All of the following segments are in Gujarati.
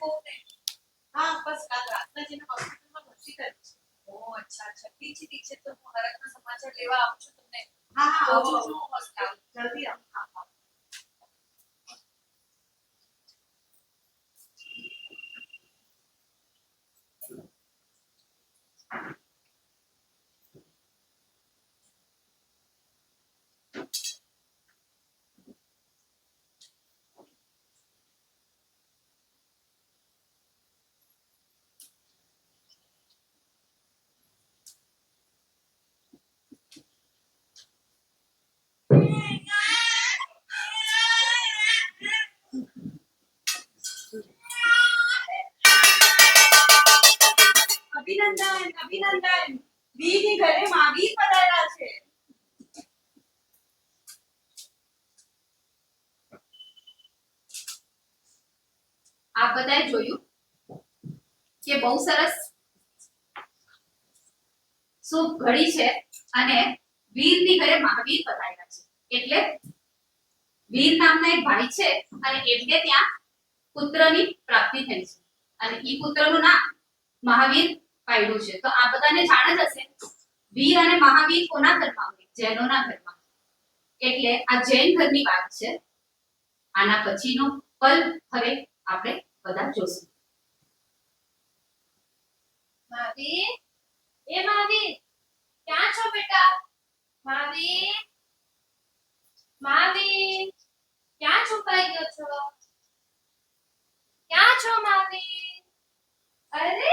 હેલો बस બહુને હા બસ કાલ રાતના જેને હોસ્પિટલમાં ભરતી કરી છે. ઓ અચ્છા અચ્છા. ઠીક છે ઠીક છે. તો હું હરકના સમાચાર લેવા આવું છું તમને. હા હા આવો પહોંચું આવો. છું હોસ્પિટલ જલ્દી આવો હા હા અભિનંદન અભિનંદન. વીરની ઘરે માવી પધાર્યા છે. આપ બધાએ જોયું કે બહુ સરસ શુભ ઘડી છે અને વીરની ઘરે મહાવીર પધાર્યા છે. એટલે વીર નામના એક ભાઈ છે અને એમને ત્યાં પુત્રની પ્રાપ્તિ થઈ છે. અને ઈ પુત્રનું નામ મહાવીર પાડ્યું છે. તો આ બધાને જાણ જ હશે. વીર અને મહાવીર કોના ઘરમાં હોય? જૈનોના ઘરમાં. એટલે આ જૈન ઘરની વાત છે. આના પછીનો પલ હવે આપણે બધા જોશું. મહાવીર? એ મહાવીર, ક્યાં છો બેટા? મહાવીર? મહાવીર, ક્યાં છુપાઈ ગયો છો? ક્યાં છો મહાવીર? અરે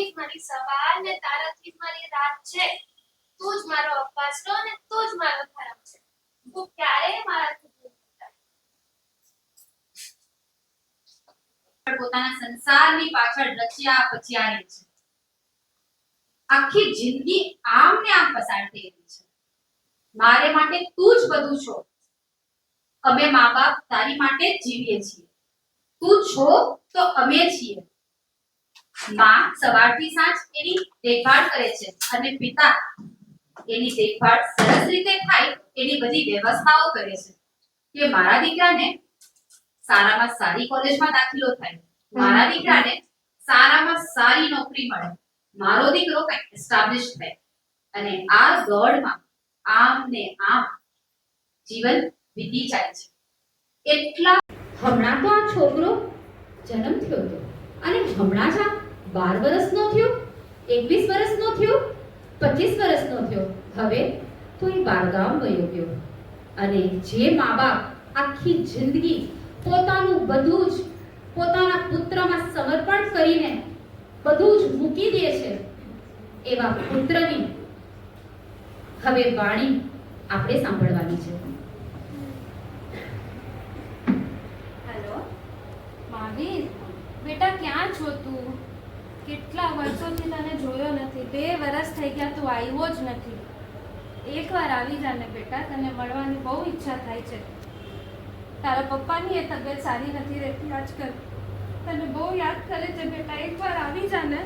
તારાથી મારી સવાર ને તારાથી મારી રાત છે. તું જ મારો અપાસરો ને તું જ મારો ધર્મ છે. તું ક્યારે મારાથી પોતાના સંસારની પાછળ રચ્યા પચ્યા રહે છે. આખી જિંદગી આમ ને આમ પસાર રહી છે. મારે માટે તું જ બધું છો. અમે મા બાપ તારી માટે જીવીએ છીએ. તું છો તો અમે છીએ. માં સવારથી સાંજ એની દેખભાળ કરે છે અને પિતા એની દેખભાળ સરસ રીતે થાય એની બધી વ્યવસ્થાઓ કરે છે. કે મારા દીકરાને સારામાં સારી કોલેજમાં દાખલો થાય મારા દીકરાને સારામાં સારી નોકરી મળે મારો દીકરો કંઈક એસ્ટાબ્લિશ થાય અને આ દોડમાં આમ ને આમ જીવન વીતી જાય છે. એટલા હમણાં તો આ છોકરો જન્મ થયો હતો અને હમણાં જ આ બાર વર્ષનો થયો, એકવીસ વર્ષનો થયો, પચીસ વર્ષનો થયો. હવે તો એ બારગામ વયો ગયો. અને જે મા બાપ આખી જિંદગી પોતાનું બધું જ પોતાના પુત્રમાં સમર્પણ કરીને બધું જ મૂકી દે છે, એવા પુત્રની હવે વાણી આપણે સાંભળવાની છે. હેલો, મહાવીર, બેટા, ક્યાં છો તું? કેટલા વર્ષોથી તને જોયો નથી? બે વર્ષ થઈ ગયા તું આવ્યો જ નથી. એકવાર આવી જા ને બેટા, તને મળવાની બહુ ઈચ્છા થાય છે. તારા પપ્પાની એ તબિયત સારી નથી રહેતી આજકાલ. તને બહુ યાદ કરે છે બેટા, એકવાર આવી જા ને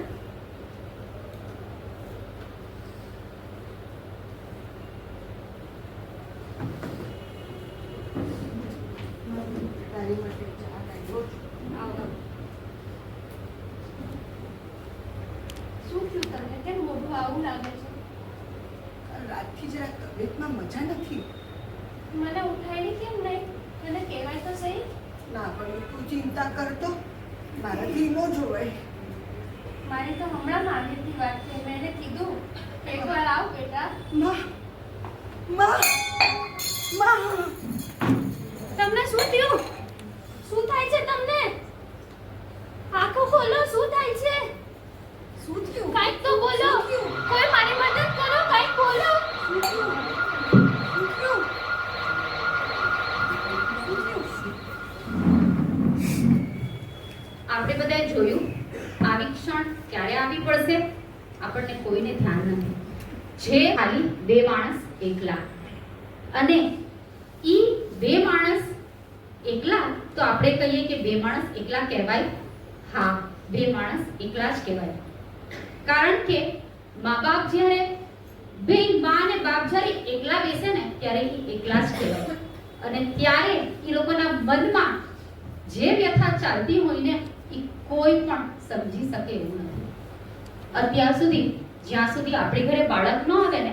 તારી માટે ચા લાવ્યો છું આવો શું થયું તને કેમ મોઢું આવું લાગે છે કાલ રાતથી જરા તબિયતમાં મજા નથી મને ઉઠાડી કેમ નહીં મને કહેવાય તો સહી ના પણ તું ચિંતા કરતો મારાથી ન જોવાય. મારી તો હમણાં મામીથી વાત થઈ મેં એને કીધું. એકવાર આવ બેટા. માં માં માં. તમને શું થયું શું થાય છે તમને આંખો ખોલો શું થાય છે શું થયું કાંઈક તો બોલો કોઈ મારી મદદ કરો કાંઈક બોલો શું થયું શું થયું શું થયું આપણે બધાએ જોયું. આવી ક્ષણ ક્યારે આવી પડશે? આપણને કોઈને ધ્યાન નથી. જે ખાલી બે માણસ એકલા. અને ઈ બે માણસ એકલા, તો આપણે કહીએ કે બે માણસ એકલા કહેવાય? હા, બે માણસ એકલા જ કહેવાય. કારણ કે મા બાપ જ્યારે બે મા અને બાપ જ્યારે એકલા બેસે ને, ત્યારે એ એકલા જ કહેવાય. અને ત્યારે એ લોકોના મનમાં જે વ્યથા ચાલતી હોય ને કોઈ પણ સમજી શકે એવું નથી. અત્યાર સુધી, જ્યાં સુધી આપણી ઘરે બાળક ન આવે ને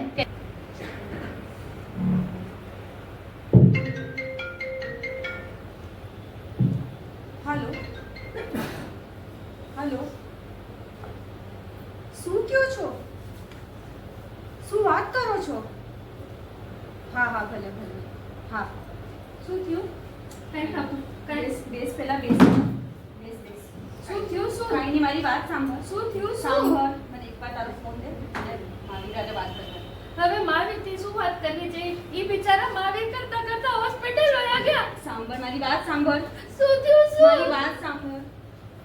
વાત કરવાની હવે માવીથી શું વાત કરવી છે એ બિચારા માવી કરતા કરતા હોસ્પિટલ વયા ગયા સાંભળ મારી વાત સાંભળ. શું થયું મારી વાત સાંભળ.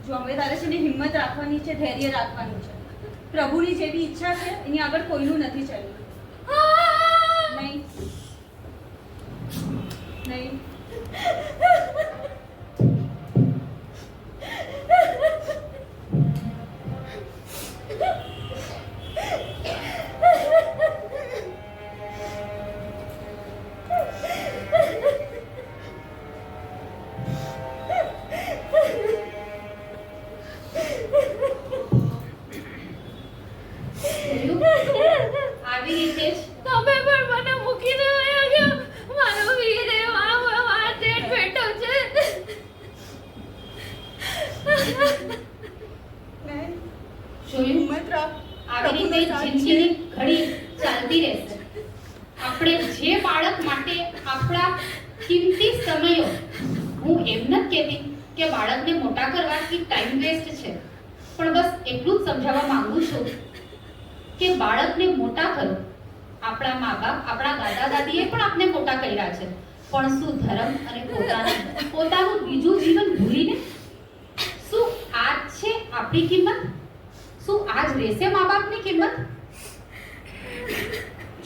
જો હવે તારે છે ને હિંમત રાખવાની છે ધૈર્ય રાખવાનું છે પ્રભુની જેવી ઈચ્છા છે એની આગળ કોઈનું નથી ચાલ્યું. નહીં. નહીં. જોયું આવી રીતે જિંદગીની ઘડી ચાલતી રહેશે. આપણે જે બાળક માટે આપણા કિંમતી સમયો હું એમ નથી કહેતી કે બાળકને મોટા કરવાથી ટાઈમ વેસ્ટ છે પણ બસ એટલું જ સમજાવવા માંગુ છું કે બાળકને મોટા કરો. આપણા મા બાપ આપણા દાદા દાદીએ પણ આપણે મોટા કર્યા છે. પણ શું ધર્મ અને પોતાનું પોતાનું બીજું જીવન ભૂલીને આપણી કિંમત? શું આજ રહેશે મા બાપની કિંમત?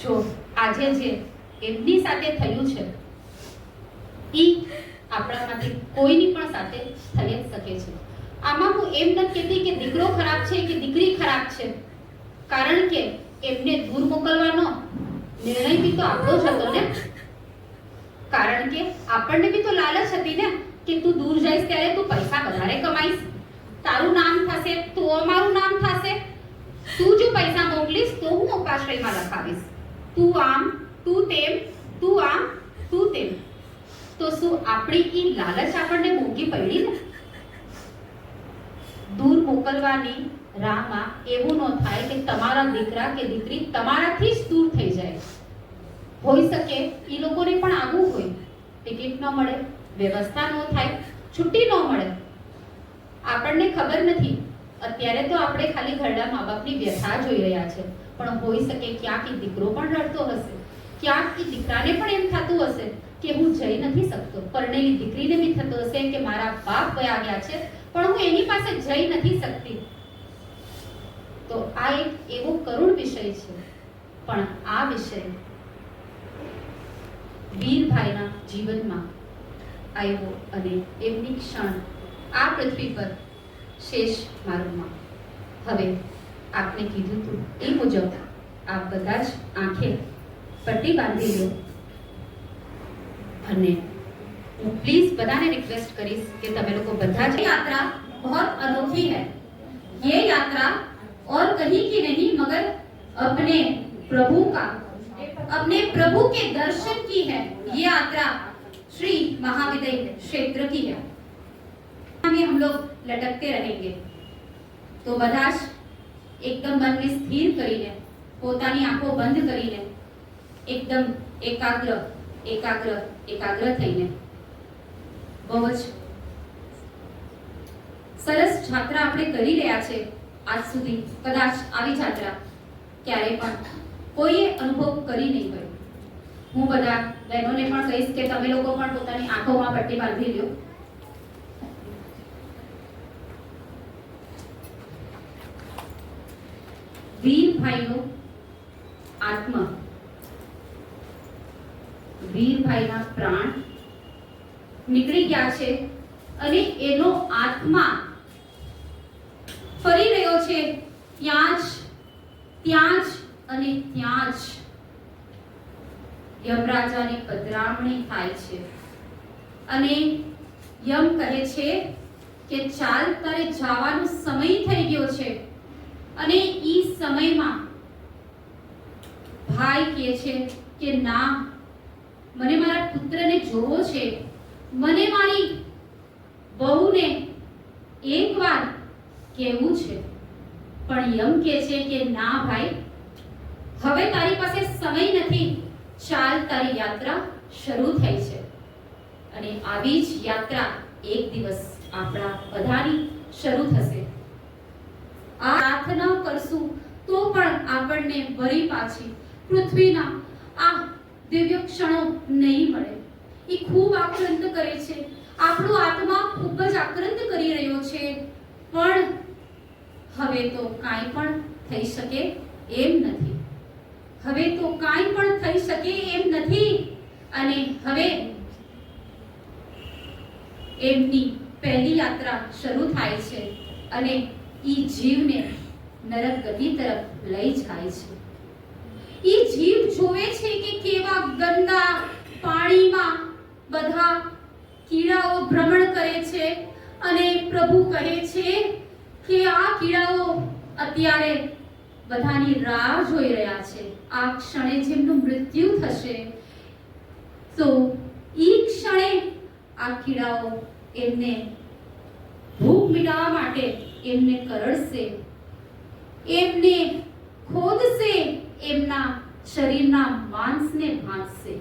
જો, આજે જે એમની સાથે થયું છે, ઈ આપણામાંથી કોઈની પણ સાથે થઈ જ શકે છે. આમાં હું એમ નથી કહેતી કે દીકરો ખરાબ છે કે દીકરી ખરાબ છે. કારણ કે એમને દૂર મોકલવાનો નિર્ણય બી તો આપણો જ હતો ને. કારણ કે આપણને બી તો લાલચ હતી ને કે તું દૂર જઈશ ત્યારે તું પૈસા વધારે કમાઈશ. તારું નામ થશે, તો અમારું નામ થશે. તું જો પૈસા મોકલીશ, તો હું ઉપાશ્રયમાં લખાવીશ. તું આમ, તું તેમ, તું આમ, તું તેમ. તો શું આપણી એ લાલચ આપણને મોંઘી પડી ને? દૂર મોકલવાની રાહમાં એવું ન થાય કે તમારા દીકરા કે દીકરી તમારાથી જ દૂર થઈ જાય. હોઈ શકે એ લોકોને પણ આવવું હોય. ટિકિટ ન મળે, વ્યવસ્થા ન થાય, છુટ્ટી ન મળે. આપણને ખબર નથી. અત્યારે તો આપણે ખાલી ઘરડા મા બાપની વ્યથા જોઈ રહ્યા છે. પણ હોઈ શકે ક્યાંક દીકરો પણ રડતો હશે. ક્યાંક દીકરાને પણ એમ થતું હશે કે હું જઈ નથી શકતો. પરણેલી દીકરીને બી થતું હશે કે મારા બાપ વયા ગયા છે, પણ હું એની પાસે જઈ નથી શકતી. તો આ એક એવો કરુણ વિષય છે. પણ આ વિષય વીરભાઈના જીવનમાં આવ્યો અને એમની ક્ષણ આ પૃથ્વી પર શેષ માર્ગમાં હવે આપને કીધું હતું એ મુજબ આપ બધા જ આંખે પટ્ટી બાંધી લો અને હું પ્લીઝ બધાને રિક્વેસ્ટ કરીશ કે તમે લોકો બધા જ यात्रा बहुत अनोखी है ये यात्रा और कहीं की नहीं मगर अपने प्रभु का अपने प्रभु के दर्शन की है ये यात्रा श्री महाविदय क्षेत्र की है में हम लोग लटकते रहेंगे તો બધા જ એકદમ મનને સ્થિર કરીને પોતાની આંખો બંધ કરીને એકદમ એકાગ્ર એકાગ્ર એકાગ્ર થઈને બહુ જ સરસ જાત્રા આપણે કરી રહ્યા છે આજ સુધી કદાચ આવી જાત્રા ક્યારેય પણ કોઈએ અનુભવ કરી નહીં હોય હું બધા બહેનોને પણ કહીશ કે તમે લોકો પણ પોતાની આંખોમાં પટ્ટી બાંધી લ્યો વીરભાઈનો આત્મા. વીરભાઈના પ્રાણ નીકળી ગયા છે અને એનો આત્મા ફરી રહ્યો છે. ત્યાં જ ત્યાં જ અને ત્યાં જ યમરાજાની પધરામણી થાય છે. અને યમ કહે છે કે ચાલ તારે જવાનો સમય થઈ ગયો છે. અને ઈ સમયમાં ભાઈ કહે છે કે, ના, મને મારા પુત્રને જોવો છે. મને મારી બહુને એકવાર કહેવું છે. પણ યમ કહે છે કે, ના, ભાઈ, હવે તારી પાસે સમય નથી. ચાલ, તારી યાત્રા શરૂ થઈ છે. અને આવી જ યાત્રા એક દિવસ આપણા બધાની શરૂ થશે. કરશું, તો પણ આપણને વળી પાછી પૃથ્વીના આ દિવ્ય ક્ષણો નહીં મળે. એ ખૂબ આક્રંત કરે છે. આપણો આત્મા ખૂબ જ આક્રંત કરી રહ્યો છે. પણ હવે તો કાંઈ પણ થઈ શકે એમ નથી. હવે તો કાંઈ પણ થઈ શકે એમ નથી. અને હવે એમની પહેલી યાત્રા શરૂ થાય છે. અને ઈ જીવને નરક ગતિ તરફ લઈ જાય છે. એ જીવ જોવે છે કે કેવા ગંદા પાણીમાં બધા કીડાઓ ભ્રમણ કરે છે અને પ્રભુ કહે છે કે આ કીડાઓ અત્યારે બધાની રાહ જોઈ રહ્યા છે. આ ક્ષણે જેમનું મૃત્યુ થશે, તો ઈ ક્ષણે આ કીડાઓ એમને ભૂખ મિટાવવા માટે એમને કરડશે. એમને ખોદશે એમના શરીરના માંસને ભાંજશે.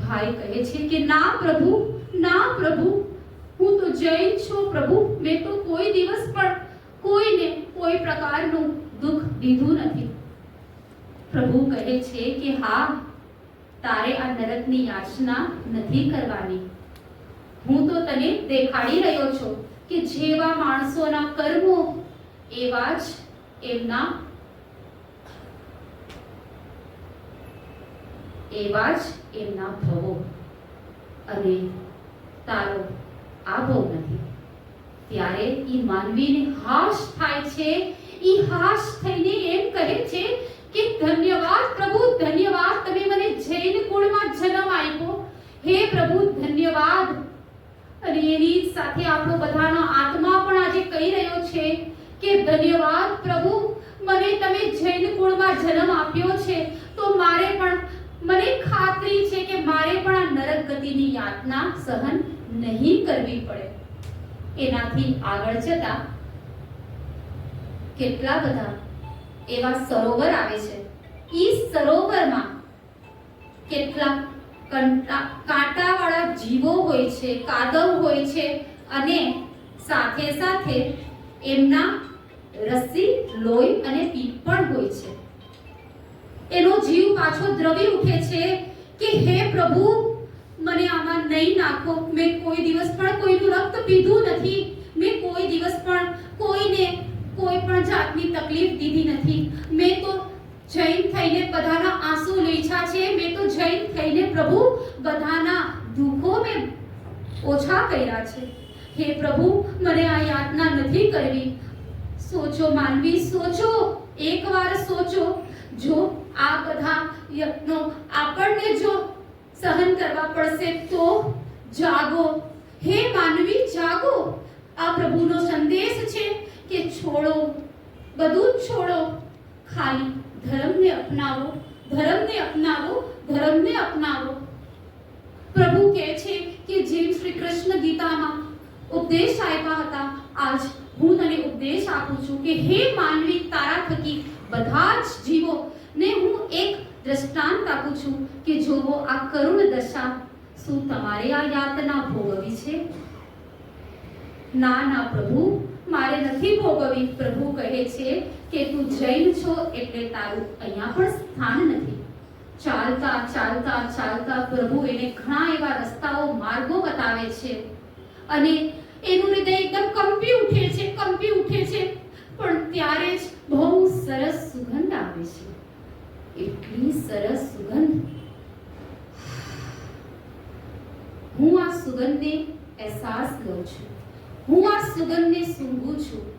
ભાઈ કહે છે કે, ના પ્રભુ ના પ્રભુ, હું તો જૈન છું પ્રભુ, મેં તો કોઈ દિવસ પણ કોઈને કોઈ પ્રકારનું દુઃખ દીધું નથી. પ્રભુ કહે છે કે, હા, તારે આ નરકની યાચના નથી કરવાની. હું તો તને દેખાડી રહ્યો છું. કે જેવા માણસોના કર્મો, એવા જ એમના એવા જ એમના ભવો. અને તારો આ નથી. ત્યારે ઈ માનવીને હાશ થાય છે. ઈ હાશ થઈને એમ કહે છે કે ધન્યવાદ પ્રભુ, ધન્યવાદ. તમે મને જૈન કુળમાં જન્મ આપ્યો. હે પ્રભુ, ધન્યવાદ. અને સાથે આપણો બધાનો આત્મા પણ આજે કહી રહ્યો છે કે ધન્યવાદ પ્રભુ, મને તમે જૈન કુળમાં જન્મ આપ્યો છે, તો મારે પણ, મને ખાતરી છે કે મારે પણ આ નરક ગતિની યાતના સહન નહીં કરવી પડે. એનાથી આગળ જતા કેટલા બધા એવા સરોવર આવે છે. ઈ સરોવરમાં કેટલા કંટા કાંટાવાળા જીવો હોય છે, કાદવ હોય છે અને સાથે સાથે એમના રસ્સી લોહી અને પીપ પણ હોય છે. એનો જીવ પાછો દ્રવી ઉઠે છે કે, હે પ્રભુ, મને આમાં નહીં નાખો. મેં કોઈ દિવસ પણ કોઈનું રક્ત પીધું નથી. મેં કોઈ દિવસ પણ કોઈને કોઈ પણ જાતની તકલીફ દીધી નથી. મેં તો જૈન થઈને બધાના આંસુ લીછા છે. મેં તો જૈન થઈને પ્રભુ બધાના દુઃખો મેં ઓછા કર્યા છે. હે પ્રભુ, મને આ યાતના નથી કરવી. સોચો માનવી, સોચો. એકવાર સોચો. જો આ બધા યત્નો આપણને જો સહન કરવા પડશે તો જાગો. હે માનવી, જાગો. આ પ્રભુનો સંદેશ છે કે છોડો. બધું છોડો. ખાલી ધર્મને અપનાવો ધર્મને અપનાવો ધર્મને અપનાવો. પ્રભુ કહે છે કે જેમ શ્રી કૃષ્ણ ગીતામાં ઉપદેશ આપ્યા હતા, આજ હું તને ઉપદેશ આપું છું કે હે માનવી તારા થકી બધા જ જીવો, ને હું એક દ્રષ્ટાંત આપું છું કે જોવો આ કરુણ દશા, શું તમારે આ યાતના ભોગવી છે? ના ના, પ્રભુ. મારે નથી ભોગવવી. પ્રભુ કહે છે કે તું જૈન છો એટલે તારું અહીંયા પણ સ્થાન નથી. ચાલતા ચાલતા ચાલતા પ્રભુ એને ઘણા એવા રસ્તાઓ માર્ગો બતાવે છે. અને એનું હૃદય એકદમ કંપી ઉઠે છે, કંપી ઉઠે છે. પણ ત્યારે જ બહુ સરસ સુગંધ આવે છે. એટલી સરસ સુગંધ. હું આ સુગંધને અહેસાસ લઉં છું. હું આ સુગંધને સૂંઘું છું.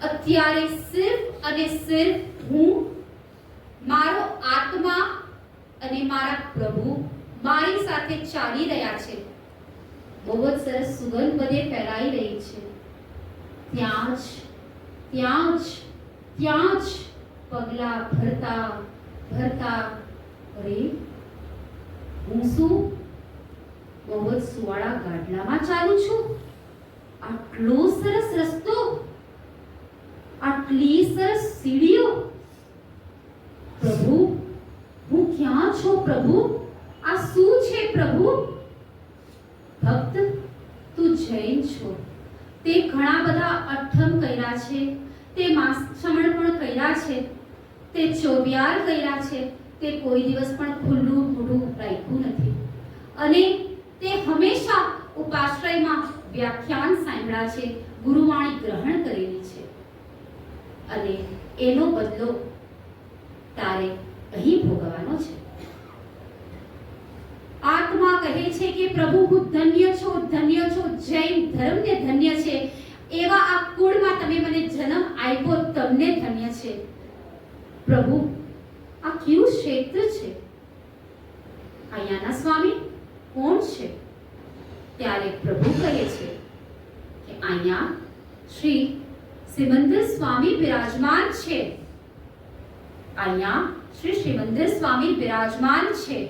અત્યારે સિર્ફ અને સિર્ફ હું, મારો આત્મા અને મારા પ્રભુ મારી સાથે ચાલી રહ્યા છે. બહુ જ સરસ સુગંધ બધે ફેલાઈ રહી છે. ત્યાં જ ત્યાં જ ત્યાં જ પગલા ભરતા ભરતા, અરે, હું શું? બહુ જ સુવાળા ગાડલામાં ચાલું છું? આટલો સરસ રસ્તો, આટલી સરસ સીડીઓ. પ્રભુ, હું ક્યાં છો પ્રભુ? આ શું છે પ્રભુ? ભક્ત, તું જૈન છો. તે ઘણા બધા અઠમ કર્યા છે. તે માસમણ પણ કર્યા છે. તે ચોબિયાર કર્યા છે. તે કોઈ દિવસ પણ ખુલ્લું મોઢું રાખ્યું નથી. અને તે હંમેશા ઉપાશ્રયમાં વ્યાખ્યાન સાંભળ્યા છે, ગુરુવાણી ગ્રહણ કરેલી છે. અને એનો બદલો તારે અહીં ભોગવવાનો છે. આત્મા કહે છે કે પ્રભુ, હું ધન્ય છો ધન્ય છો, જૈન ધર્મને ધન્ય છે. એવા આ કુળમાં તમે મને જન્મ આપ્યો, તમને ધન્ય છે. પ્રભુ, આ કયું ક્ષેત્ર છે? અહીંયાના સ્વામી કોણ છે? ત્યારે પ્રભુ કહે છે કે અહીંયા શ્રી સિમંદર સ્વામી બિરાજમાન છે. અહીંયા શ્રી શ્રીમંદર સ્વામી બિરાજમાન છે.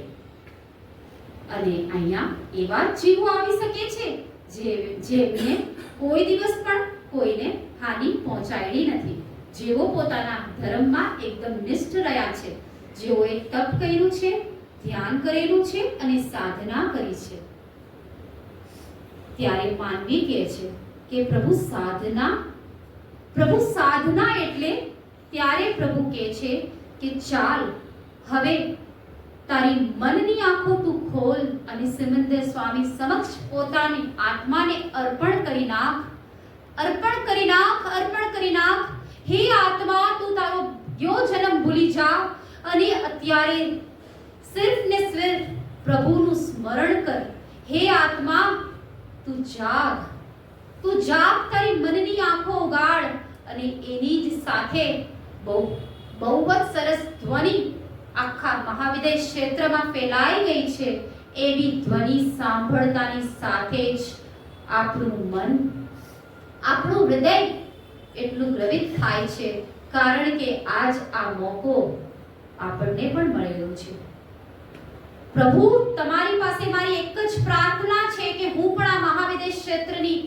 અને અહીંયા એવા જીવો આવી શકે છે જે જેમને કોઈ દિવસ પણ કોઈને હાનિ પહોંચાડી નથી. જેઓ પોતાના ધર્મમાં એકદમ નિષ્ઠ રહ્યા છે. જેઓએ તપ કર્યું છે, ધ્યાન કરેલું છે અને સાધના કરી છે. ત્યારે માનવી કહે છે કે પ્રભુ સાધના પ્રભુ સાધના એટલે ત્યારે પ્રભુ કહે છે કે ચાલ, હવે તારી મનની આંખો તું ખોલ અને સિમંદર સ્વામી સમક્ષ પોતાની આત્માને અર્પણ કરી નાખ, અર્પણ કરી નાખ, અર્પણ કરી નાખ. હે આત્મા, તું તારો ગયો જન્મ ભૂલી જા અને અત્યારે સિર્ફ ને સિર્ફ પ્રભુનું સ્મરણ કર. હે આત્મા તું જાગ. તું જાગ, તારી મનની આંખો ઉગાડ અને એની જ સાથે બહુ બહુ જ સરસ ધ્વનિ આખા મહાવિદ્ય ક્ષેત્રમાં ફેલાઈ ગઈ છે. એવી ધ્વનિ સાંભળતાની સાથે જ આપણું મન, આપણું હૃદય એટલું દ્રવિત થાય છે. કારણ કે આજ આ મોકો આપણને પણ મળેલો છે. પ્રભુ, તમારી પાસે મારી એક જ પ્રાર્થના છે કે હું પણ આ મહાવિદ્ય ક્ષેત્રની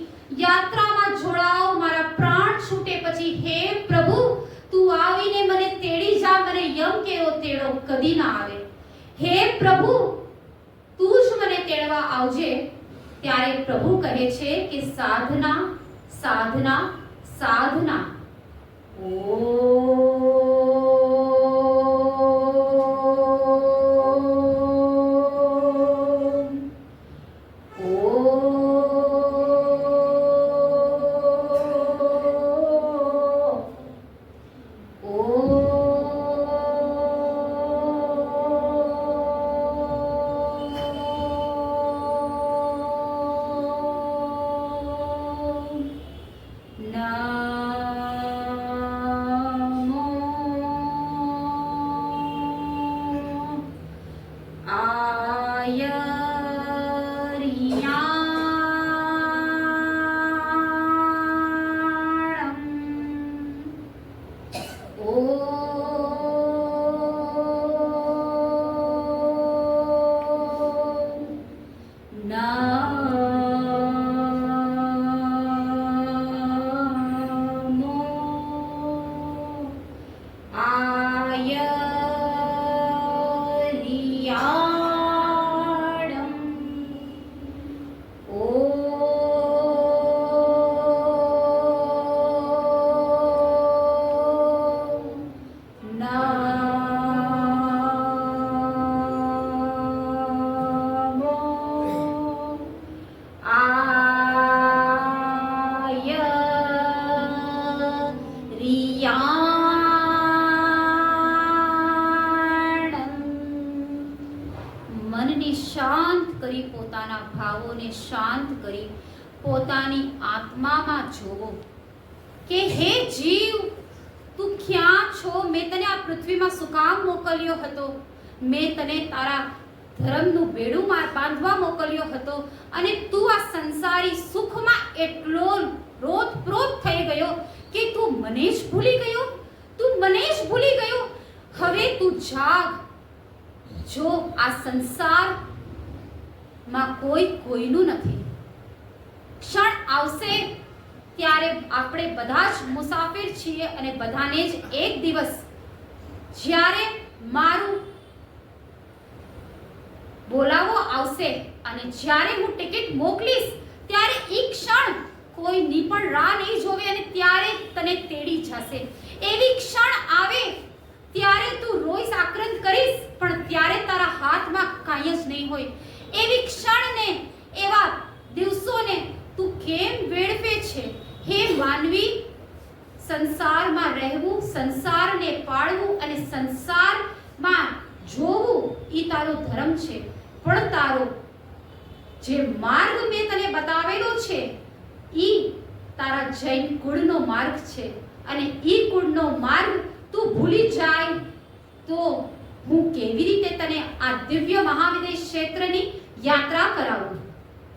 યાત્રામાં જોડાવ મારા પ્રાણ છૂટે પછી હે પ્રભુ, તું આવીને મને તેડી જા, મને યમ કેવો તેડો કદી ના આવે. હે પ્રભુ, તું જ મને તેડવા આવજે. ત્યારે પ્રભુ કહે છે કે સાધના સાધના સાધના. ઓમ મનને શાંત કરી પોતાના ભાવોને શાંત કરી પોતાની આત્મામાં જોવો કે, હે જીવ, તું ક્યાં છો? મેં તને આ પૃથ્વીમાં શું મોકલ્યો હતો? મેં તને તારા ધર્મનું બેડું માર બાંધવા મોકલ્યો હતો અને તું આ સંસારી સુખમાં એટલો રોત થઈ ગયો કે તું મને જ ભૂલી ગયો? તું મને જ ભૂલી ગયો? હવે તું જાગ. જો આ સંસારમાં કોઈ કોઈનું નથી, ક્ષણ આવશે ત્યારે આપણે બધા જ મુસાફિર છીએ અને બધાને જ એક દિવસ જ્યારે મારું બોલાવો આવશે અને જ્યારે હું ટિકિટ મોકલીશ, ત્યારે એ ક્ષણ કોઈની પણ રાહ નહીં જોવે અને ત્યારે તને તેડી જશે. એવી ક્ષણ આવે ત્યારે તું રોઈશ આક્રંદ કરીશ, પણ ત્યારે તારા હાથમાં કાંઈ જ નહીં હોય. એવી ક્ષણને, એવા દિવસોને તું કેમ વેડફે છે? હે માનવી, સંસારમાં રહેવું, સંસારને પાળવું અને સંસારમાં જોવું એ તારો ધર્મ છે. પણ તારો જે માર્ગ મેં તને બતાવેલો છે ઈ તારા જૈન કુળનો માર્ગ છે. અને ઈ કુળનો માર્ગ તું ભૂલી જાય તો હું કેવી રીતે તને આ દિવ્ય મહાવિદેશ ક્ષેત્રની યાત્રા કરાવું?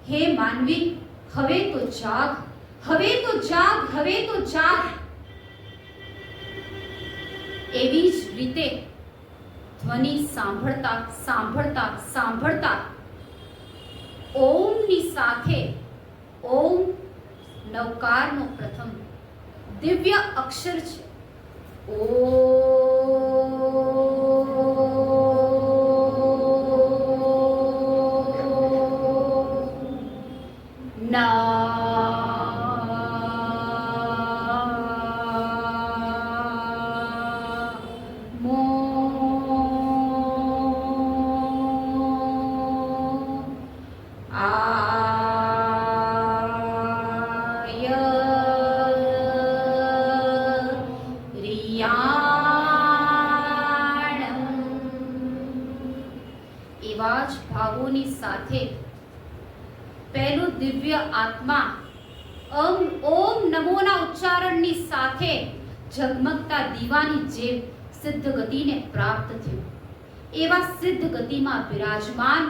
હે માનવી, હવે તો જાગ, હવે તો જાગ, હવે તો જાગ. એવી જ રીતે ધ્વનિ સાંભળતા સાંભળતા સાંભળતા ઓમની સાથે, ઓમ નવકારનો પ્રથમ દિવ્ય અક્ષર છે. ઓ. નામો દિવ્ય આત્મા ઓમ નમોના ઉચ્ચારણની સાથે ઝગમગતા દીવાની જેમ સિદ્ધ ગતિને પ્રાપ્ત થયું. એવા સિદ્ધ ગતિમાં બિરાજમાન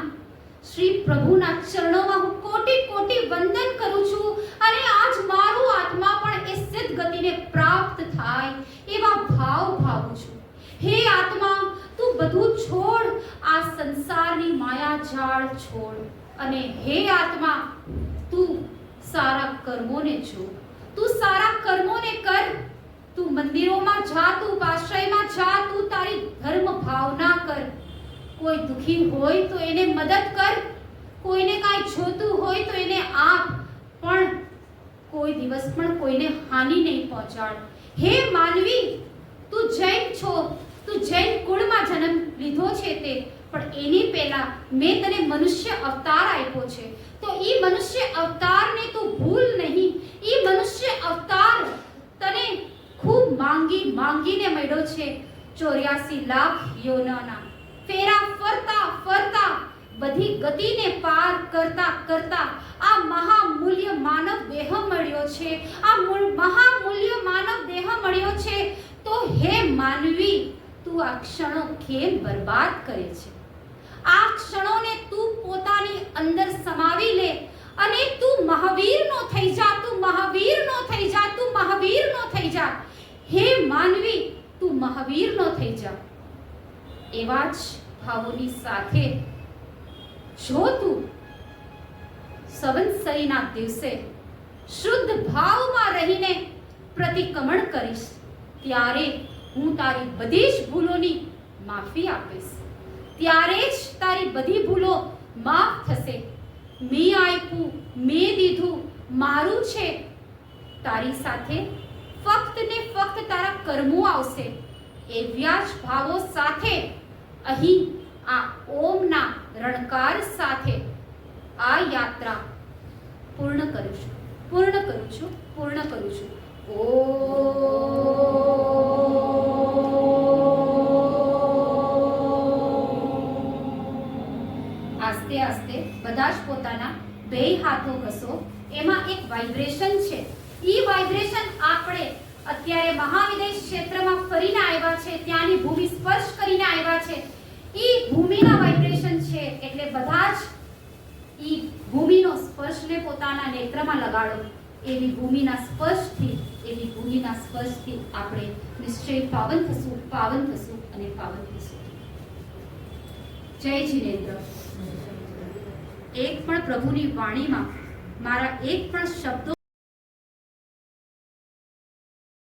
શ્રી પ્રભુના ચરણોમાં હું કોટી કોટી વંદન કરું છું અને આજ મારું આત્મા પણ એ સિદ્ધ ગતિને પ્રાપ્ત થાય એવા ભાવ ભાવું છું. હે આત્મા, તું બધું છોડ, આ સંસારની માયા જાળ છોડ. અને હે આત્મા, તું સારા કર્મોને જો. તું સારા કર્મોને કર. તું મંદિરોમાં જા, તું ઉપાશ્રયમાં જા, તું તારી ધર્મ ભાવના કર. કોઈ દુખી હોય તો એને મદદ કર. કોઈને કાંઈ જોતું હોય તો એને આપ. પણ કોઈ દિવસ પણ કોઈને હાનિ નહીં પહોંચાડ. હે માનવી, તું જૈન છો. તું જૈન કુળમાં જન્મ લીધો છે તે. પણ એની પહેલા મેં તને મનુષ્ય અવતાર આપ્યો છે. તો એ મનુષ્ય અવતારને તું ભૂલ નહીં. એ મનુષ્ય અવતાર તને ખૂબ માંગી માંગીને મળ્યો છે. ચોર્યાસી લાખ યોનાના. ફેરા ફરતા ફરતા, બધી ગતિને પાર કરતા કરતા આ મહામૂલ્ય માનવ દેહ મળ્યો છે. આ મહામૂલ્ય માનવ દેહ મળ્યો છે. તો હે માનવી, તું આ ક્ષણો કેમ બરબાદ કરે છે? આ ક્ષણોને તું પોતાની અંદર સમાવી લે અને તું મહાવીરનો થઈ જા, તું મહાવીરનો થઈ જા, તું મહાવીરનો થઈ જા. હે માનવી, તું મહાવીરનો થઈ જા. એવા જ ભાવોની સાથે જો તું સંવત્સરીના દિવસે શુદ્ધ ભાવમાં રહીને પ્રતિક્રમણ કરીશ, ત્યારે હું તારી બધી જ ભૂલોની માફી આપીશ. ત્યારે જ તારી બધી ભૂલો માફ થશે. મેં આપ્યું, મેં દીધું, મારું છે. તારી સાથે ફક્ત ને ફક્ત તારા કર્મો આવશે. એવ્યા જ ભાવો સાથે, અહીં આ ઓમના રણકાર સાથે આ યાત્રા પૂર્ણ કરું છું, પૂર્ણ કરું છું, પૂર્ણ કરું છું. ઓ બધા પોતાના બે હાથો ઘસો. એમાં એક વાઇબ્રેશન છે. ઈ વાઇબ્રેશન આપણે અત્યારે મહાવિદેશ ક્ષેત્રમાં ફરીને આવ્યા છે, ત્યાંની ભૂમિ સ્પર્શ કરીને આવ્યા છે. ઈ ભૂમિના વાઇબ્રેશન છે એટલે બધા જ ઈ ભૂમિનો સ્પર્શને પોતાના નેત્રમાં લગાડો. એવી ભૂમિના સ્પર્શથી, એવી ભૂમિના સ્પર્શથી આપણે નિશ્ચય પાવન થશું પાવન થશું અને પાવન થશું. જય જિનેન્દ્ર. એક પણ પ્રભુની વાણીમાં મારા એક પણ શબ્દો